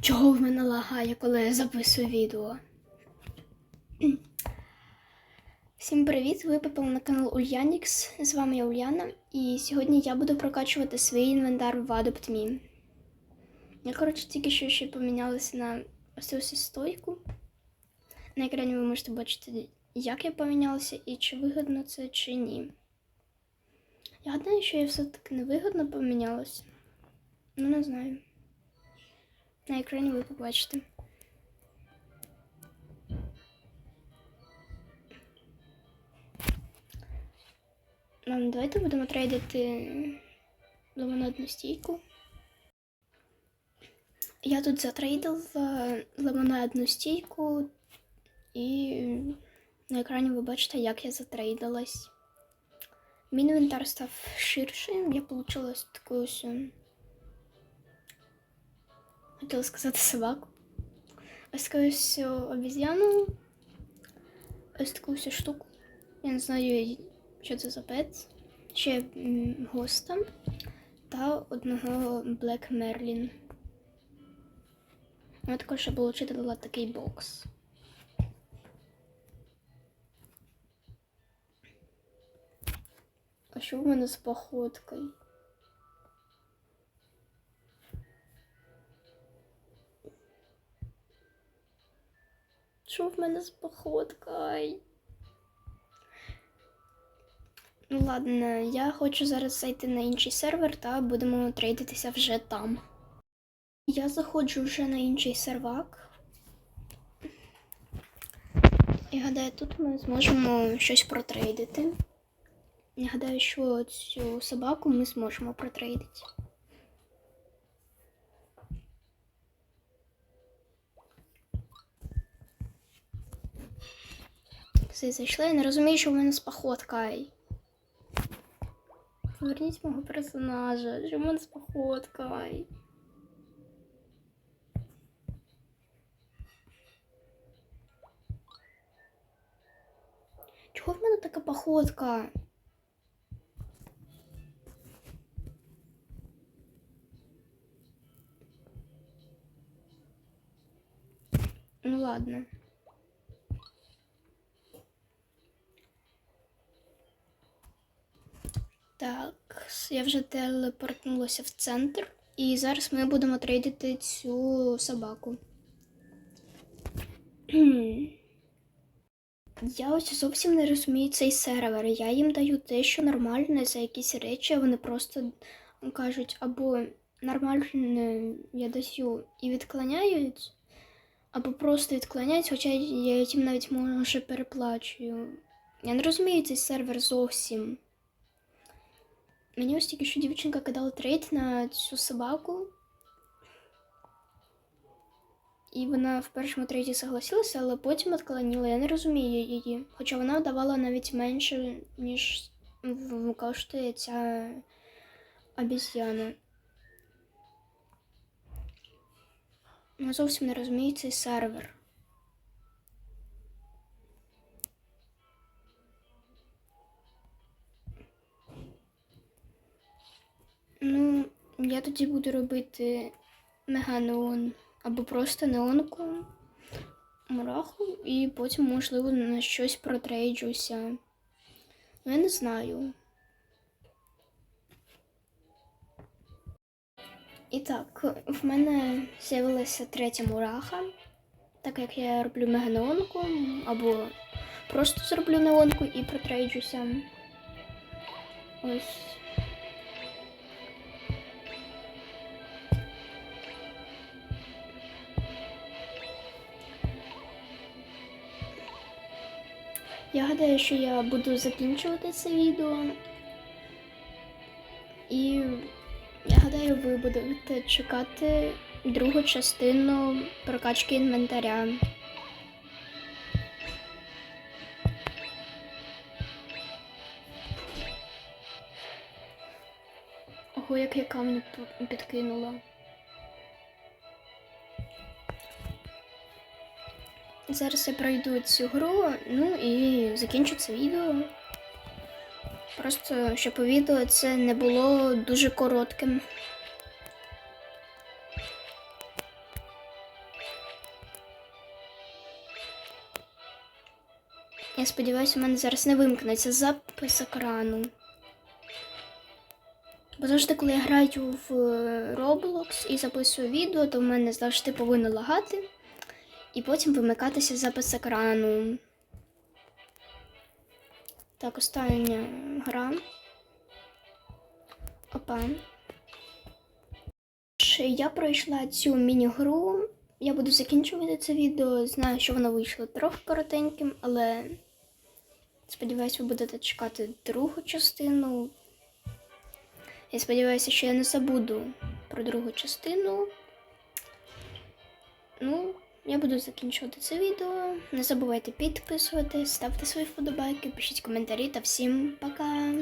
Чого в мене лагає, коли я записую відео? Всім привіт! Ви попали на канал Ульянікс. З вами я Ульяна, і сьогодні я буду прокачувати свій інвентар в Adopt.me. Я, коротше, тільки що ще помінялася на ось цю стойку. На екрані ви можете бачити, як я помінялася і чи вигідно це, чи ні. Я гадаю, що я все-таки невигідно помінялася. Ну, не знаю. На екрані ви побачите. Ладно, давайте будемо трейдити лимонадну стійку. Я тут затрейдив е, лимонадну стійку, і на екрані ви бачите, як я затрейдилась. Мій інвентар став ширшим, я отримала таку ось. Хотіла сказати собаку. Ось таку ось обіз'яну. Ось таку ось штуку. Я не знаю, що це за пет. Ще госта та одного Black Merlin. Я також отримала такий бокс. А що в мене з походкою? Що в мене з походкою? Ну ладно, я хочу зараз зайти на інший сервер та будемо трейдитися вже там. Я заходжу вже на інший сервак. І гадаю, тут ми зможемо щось протрейдити. Я гадаю, що цю собаку ми зможемо протрейдити. Все, зайшли. Я не розумію, що в мене з походкою. Поверніть мого персонажа. Що в мене з походкою? Чого в мене така походка? Ну ладно. Так, я вже телепортнулася в центр, і зараз ми будемо трейдити цю собаку. Я ось зовсім не розумію цей сервер. Я їм даю те, що нормальне за якісь речі, а вони просто кажуть або нормальне я даю і відклоняють, або просто відклоняють, хоча я їм навіть може переплачую. Я не розумію цей сервер зовсім. Мені ось тільки що дівчинка кидала трейд на цю собаку. І вона в першому трейді согласилася, але потім відклонила. Я не розумію її. Хоча вона давала навіть менше, ніж коштує ця обіз'яна. Я зовсім не розумію цей сервер. Я тоді буду робити меганеон або просто неонку мураху, і потім, можливо, на щось протрейджуся. Ну, я не знаю. І так, в мене з'явилася третя мураха, так як я роблю меганеонку, або просто зроблю неонку і протрейджуся. Ось. Я гадаю, що я буду закінчувати це відео. І я гадаю, ви будете чекати другу частину прокачки інвентаря. Ого, як я камінь підкинула. Зараз я пройду цю гру, ну і закінчу це відео. Просто щоб відео це не було дуже коротким. Я сподіваюся, у мене зараз не вимкнеться запис екрану. Бо завжди, коли я граю в Roblox і записую відео, то в мене завжди повинно лагати і потім вимикатися запис екрану. Так, остання гра. Опа. Я пройшла цю міні-гру. Я буду закінчувати це відео. Знаю, що воно вийшло трохи коротеньким, але сподіваюся, ви будете чекати другу частину. Я сподіваюся, що я не забуду про другу частину. Ну, я буду закінчувати це відео. Не забувайте підписуватись, ставте свої вподобайки, пишіть коментарі та всім пока!